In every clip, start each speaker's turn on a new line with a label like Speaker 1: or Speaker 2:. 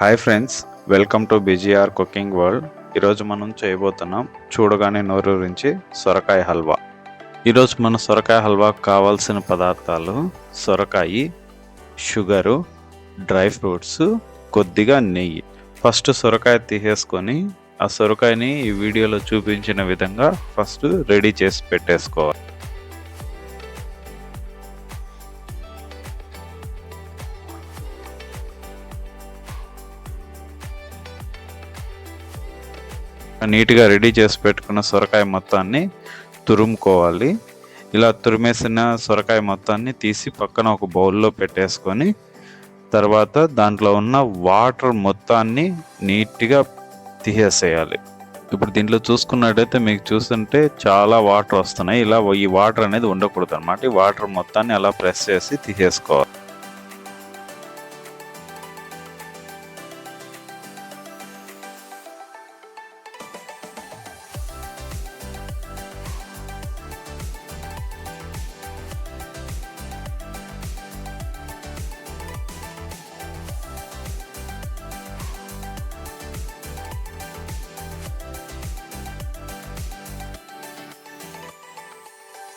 Speaker 1: Hi friends welcome to BGR cooking world ఈరోజు మనం చేయబోతున్నాం చూడగానే నోరూరించి సొరకాయ హల్వా. ఈరోజు మన సొరకాయ హల్వాకు కావాల్సిన పదార్థాలు సొరకాయ షుగరు డ్రై ఫ్రూట్స్ కొద్దిగా నెయ్యి. ఫస్ట్ సొరకాయ తీసేసుకొని ఆ సొరకాయని ఈ వీడియోలో చూపించిన విధంగా ఫస్ట్ రెడీ చేసి పెట్టేసుకోవాలి. నీట్గా రెడీ చేసి పెట్టుకున్న సొరకాయ మొత్తాన్ని తురుముకోవాలి. ఇలా తురిమేసిన సొరకాయ మొత్తాన్ని తీసి పక్కన ఒక బౌల్లో పెట్టేసుకొని తర్వాత దాంట్లో ఉన్న వాటర్ మొత్తాన్ని నీట్గా తీసేసేయాలి. ఇప్పుడు దీంట్లో చూసుకున్నట్టయితే మీకు చూస్తుంటే చాలా వాటర్ వస్తున్నాయి. ఇలా ఈ వాటర్ అనేది ఉండకూడదు అనమాట ఈ వాటర్ మొత్తాన్ని అలా ప్రెస్ చేసి తీసేసుకోవాలి.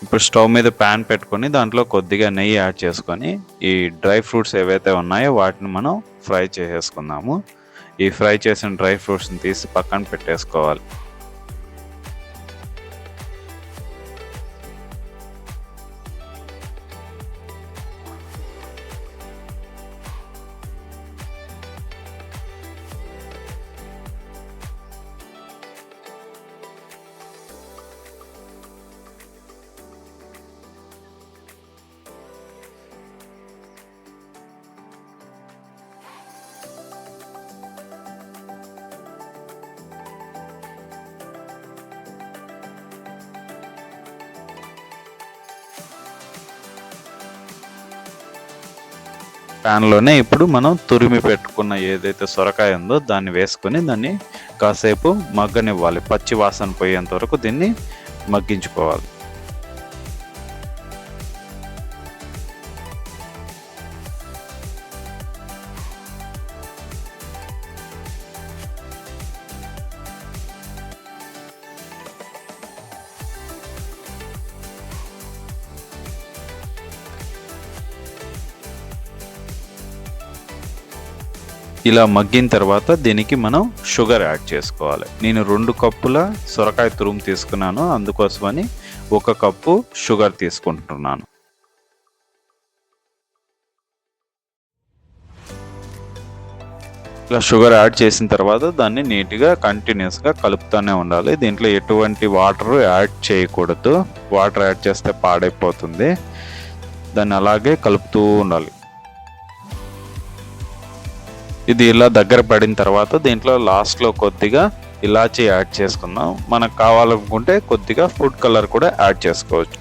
Speaker 1: ఇప్పుడు స్టవ్ మీద ప్యాన్ పెట్టుకొని దాంట్లో కొద్దిగా నెయ్యి యాడ్ చేసుకొని ఈ డ్రై ఫ్రూట్స్ ఏవైతే ఉన్నాయో వాటిని మనం ఫ్రై చేసేసుకుందాము. ఈ ఫ్రై చేసిన డ్రై ఫ్రూట్స్ని తీసి పక్కన పెట్టేసుకోవాలి. ప్యాన్లోనే ఇప్పుడు మనం తురిమి పెట్టుకున్న ఏదైతే సొరకాయ ఉందో దాన్ని వేసుకొని దాన్ని కాసేపు మగ్గనివ్వాలి. పచ్చి వాసన పోయేంత వరకు దీన్ని మగ్గించుకోవాలి. ఇలా మగ్గిన తర్వాత దీనికి మనం షుగర్ యాడ్ చేసుకోవాలి. నేను రెండు కప్పుల సొరకాయ తురుము తీసుకున్నాను. అందుకోసమని ఒక కప్పు షుగర్ తీసుకుంటున్నాను. ఇలా షుగర్ యాడ్ చేసిన తర్వాత దాన్ని నీట్గా కంటిన్యూస్గా కలుపుతూనే ఉండాలి. దీంట్లో ఎటువంటి వాటర్ యాడ్ చేయకూడదు. వాటర్ యాడ్ చేస్తే పాడైపోతుంది. దాన్ని అలాగే కలుపుతూ ఉండాలి. ఇది ఇలా దగ్గర పడిన తర్వాత దీంట్లో లాస్ట్లో కొద్దిగా ఇలాచీ యాడ్ చేసుకుందాం. మనకు కావాలనుకుంటే కొద్దిగా ఫుడ్ కలర్ కూడా యాడ్ చేసుకోవచ్చు.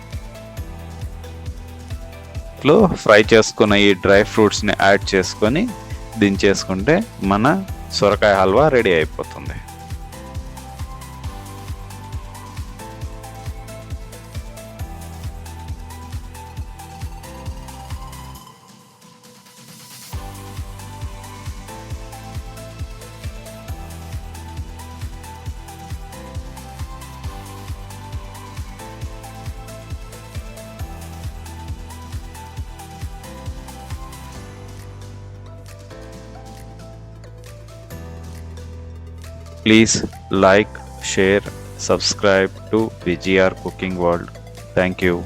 Speaker 1: లో ఫ్రై చేసుకున్న ఈ డ్రై ఫ్రూట్స్ని యాడ్ చేసుకొని దించేసుకుంటే మన సొరకాయ హల్వా రెడీ అయిపోతుంది. Please like, share, subscribe to VGR Cooking World. Thank you.